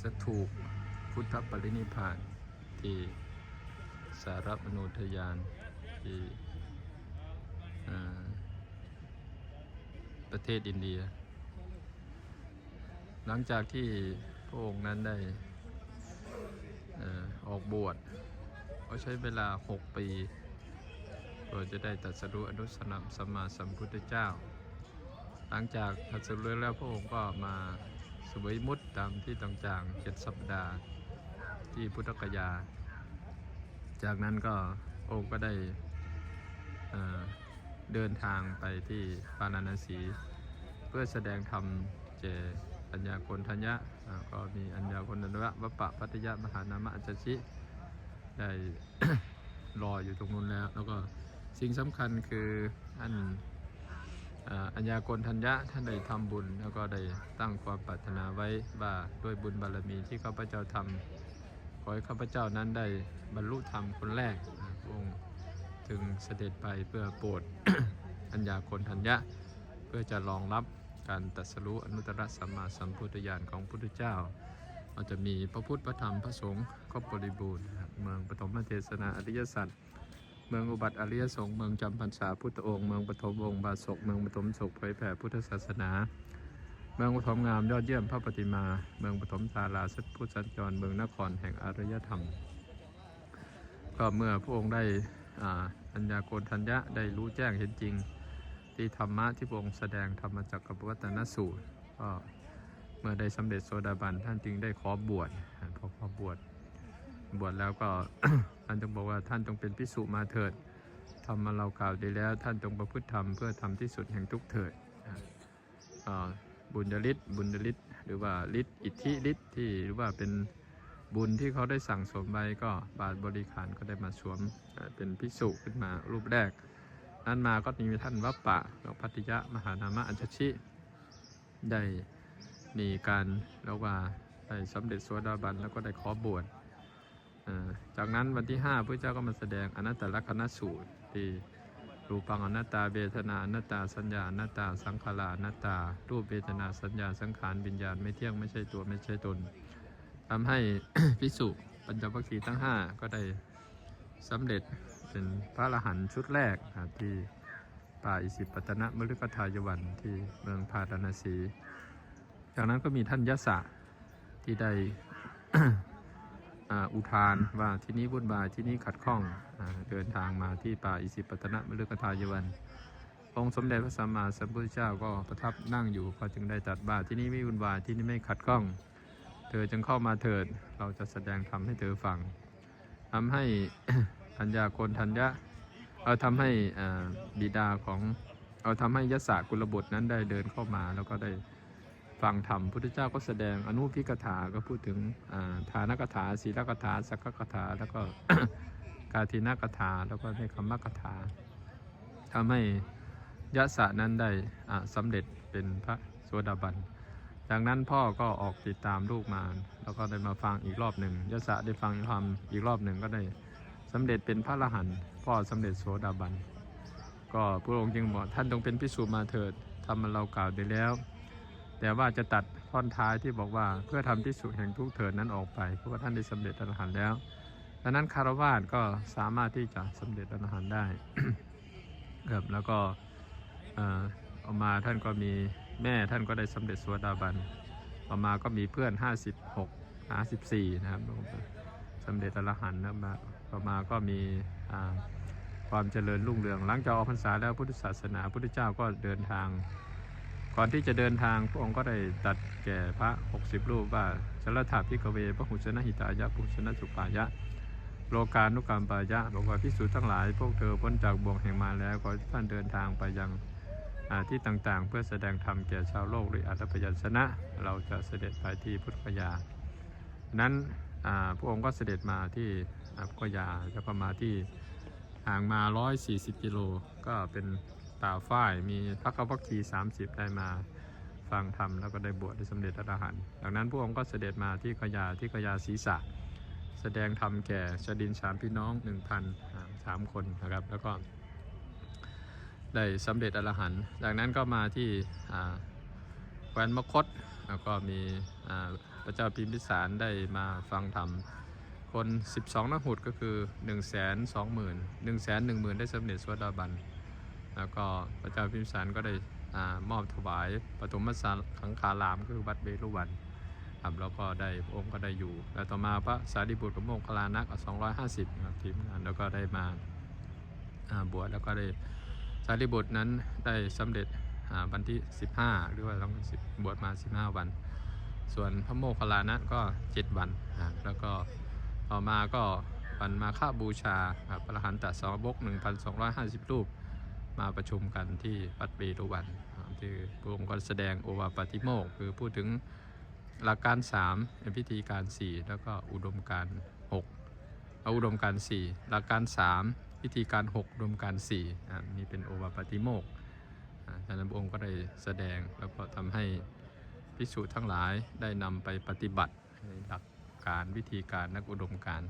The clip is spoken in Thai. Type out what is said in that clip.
สถูปพุทธปรินิพานที่สารมณูทยานที่ประเทศอินเดีย หลังจากที่พระองค์นั้นได้อออกบวชก็ใช้เวลา 6 ปีกว่าจะได้ตรัสรู้อนุสนัมสัมมาสัมพุทธเจ้า หลังจากตรัสรู้แล้วพระองค์ก็มา สวยมุตตามที่ต่างๆเจ็ดสัปดาห์ที่พุทธกยา จากนั้นก็องค์ก็ได้เดินทางไปที่ปานานสี เพื่อแสดงธรรมเจอัญญาโกณทัญญะก็มีอัญญาโกณทัญญะวัปปะพัทยะมหานามะอัจฉริได้รออยู่ตรงนู้นแล้ว แล้วก็สิ่งสำคัญคือท่าน อัญญาโกณทัญญะท่านได้ทำบุญ แล้วก็ได้ตั้งความปรารถนาไว้ว่าด้วยบุญบารมีที่ข้าพเจ้าทำขอให้ข้าพเจ้านั้นได้บรรลุธรรมคนแรกอ่าพระองค์ถึงเสด็จไปเพื่อโปรดอัญญาโกณทัญญะเพื่อจะรองรับการตรัสรู้อนุตตรสัมมาสัมพุทธญาณของพระพุทธเจ้าก็จะมีพระพุทธพระธรรมพระสงฆ์ครบบริบูรณ์เมืองปฐมเทศนาอริยสัจ เมืองอุบัติอริยสงฆ์เมืองจำพรรษาพุทธองค์ เมืองปฐมองค์บาศกเมืองปฐมศกเผยแผ่พุทธศาสนา เมืองปฐมงามยอดเยี่ยมพระปฏิมา เมืองปฐมศาลาสัตพุทธสัญจร เมืองนครแห่งอารยธรรม ก็เมื่อพระองค์ได้อัญญาโกณทัญญะได้รู้แจ้งเห็นจริง ที่ธรรมะที่พระองค์แสดงธรรมจักรวัตนสูตรก็เมื่อได้สำเร็จโสดาบันท่านจึงได้ขอบวชพอขอบวช บวชแล้วก็ ท่านจึงบอกว่าท่านจงเป็นพิสุมาเถิดทำมาเรากล่าวดีแล้ว ท่านจงประพฤติธรรมเพื่อทำที่สุดแห่งทุกเถิดบุญญฤทธิ์บุญญฤทธิ์หรือว่าฤทธิ์อิทธิฤทธิ์ที่หรือว่าเป็นบุญที่เขาได้สั่งสมไว้ก็บาทบริขารก็ได้มาสวมเป็นพิสุขึ้นมารูปแรก นั้นมาก็มีท่านวัปปะแล้วพัทยะมหานามะอัญชชิได้มีการแล้วว่าได้สำเร็จโสดาบันแล้วก็ได้ขอบวช จากนั้นวันที่5พระเจ้าก็มาแสดงอนัตตลกนสูตรที่รูปังอนัตตาเบทนาอนัตตาสัญญาอนัตตาสังขาราอนัตตา รูปเวทนาสัญญาสังขารวิญญาณไม่เที่ยงไม่ใช่ตัวไม่ใช่ตนทำให้พิสุปัญจวัคคีย์ทั้ง 5 ก็ได้สำเร็จเป็นพระอรหันต์ชุดแรกที่ป่าอิสิปตนะมฤคทายวันที่เมืองพาราณสี จากนั้นก็มีท่านยะสะที่ได้ อุทานว่าที่นี้วุ่นวายที่นี้ขัดข้องอเดินทางมาที่ป่าอิสิปตนะมฤคทายวัน องค์สมเด็จพระสัมมาสัมพุทธเจ้าก็ประทับนั่งอยู่ก็จึงได้ตรัดว่าที่นี่ไม่วุ่นวายที่นี่ไม่ขัดข้อง เธอจึงเข้ามาเถิด เราจะแสดงธรรมให้เธอฟังทำให้อัญญาโกณทัญญะเอาทำให้อ่าบิดาของเอาทำให้ยศกุลบุตรนั้นได้เดินเข้ามาแล้วก็ได้ ฟังธรรมพุทธเจ้าก็แสดงอนุพิกถาก็พูดถึงอ่าทานกถาศีลกถาสักกถาแล้วก็กาทินกถาแล้วก็ในคำมกถาทำให้ยศนั้นได้อ่าสำเร็จเป็นพระโสดาบันจากนั้นพ่อก็ออกติดตามลูกมา แล้วก็ได้มาฟังอีกรอบหนึ่งยศได้ฟังธรรมอีกรอบหนึ่งก็ได้สำเร็จเป็นพระอรหันพ่อสำเร็จโสดาบัน ก็พระองค์จึงบอกท่านจงเป็นพิสูจน์มาเถิดทำมาเรากล่าวได้แล้ว แต่ว่าจะตัดท่อนท้ายที่บอกว่าเพื่อทำที่สุดแห่งทุกเถิดนั้นออกไป เพราะว่าท่านได้สำเร็จอรหันต์แล้วดังนั้นคารวาสก็สามารถที่จะสำเร็จอรหันต์ได้ครับแล้วก็เอ่อออกมาท่านก็มีแม่ท่านก็ได้สำเร็จสวดาบันต่อมาก็มีเพื่อน 56 54 นะครับสำเร็จอรหันต์แล้วมาต่อมาก็มีอ่าความเจริญรุ่งเรือง หลังจากออกพรรษาแล้วพุทธศาสนาพุทธเจ้าก็เดินทาง ก่อนที่จะเดินทางพระองค์ก็ได้ตัดแก่พระ 60 รูปว่าชลถาพิกเวพระหุชนะหิตายะพระหุชนะสุปายะ โลกานุกรรมปายะบอกว่าพิสูจน์ทั้งหลาย พวกเธอพ้นจากบ่วงแห่งมาแล้วขอท่านเดินทางไปยังที่ต่างๆ เพื่อแสดงธรรมแก่ชาวโลกด้วยอัตพยัญชนะ เราจะเสด็จไปที่พุทธคยา นั้นพระองค์ก็เสด็จมาที่พุทธคยาแล้วก็มาที่ห่างมา 140 กิโลก็เป็น ป่าฝ้าย มีพระกวักคี30ได้มาฟังธรรมแล้วก็ได้บวชได้สำเร็จอรหันต์ดังนั้นพระองค์ก็เสด็จมาที่กยาที่กยาศีสะแสดงธรรมแก่ชดินสามพี่น้อง1,000สามคนนะครับ แล้วก็ได้สำเร็จอรหันต์จากนั้นก็มาที่แคว้นมคตแล้วก็มีพระเจ้าพิมพิสารได้มาฟังธรรมคน 12 นักหุดก็คือ 1 2 0 0 0 0 1 1 0 0 0 0 ได้สำเร็จสวดาบัน แล้วก็พระเจ้าพิมสารก็ได้มอบถวายปฐมสังฆารามก็คือวัดเบรุวันครับแล้วก็ได้องค์ก็ได้อยู่ แล้วต่อมาพระสารีบุตรกับโมคคลลานัก250ครับทีมงานแล้วก็ได้มาบวชแล้วก็ได้สารีบุตรนั้นได้สำเร็จวันที่ 15 หรือว่าต้องบวชมา 15 วัน ส่วนพระโมคคัลลานะก็ 7 วัน แล้วก็ต่อมาก็วันมาฆบูชาครับพระอรหันตสาวก 1,250 รูป มาประชุมกันที่วัดเบรุวันที่พระองค์ก็แสดงโอวาปาติโมกคือพูดถึงหลักการ3เป็นพิธีการ 4 แล้วก็อุดมการ6เอาอุดมการ 4 หลักการ 3 พิธีการ 6 อุดมการ4อ่านี่เป็นโอวาปาติโมกข์อ่านพระองค์ก็ได้แสดงแล้วก็ทำให้ภิกษุทั้งหลายได้นำไปปฏิบัติในหลักการวิธีการนักอุดมการ์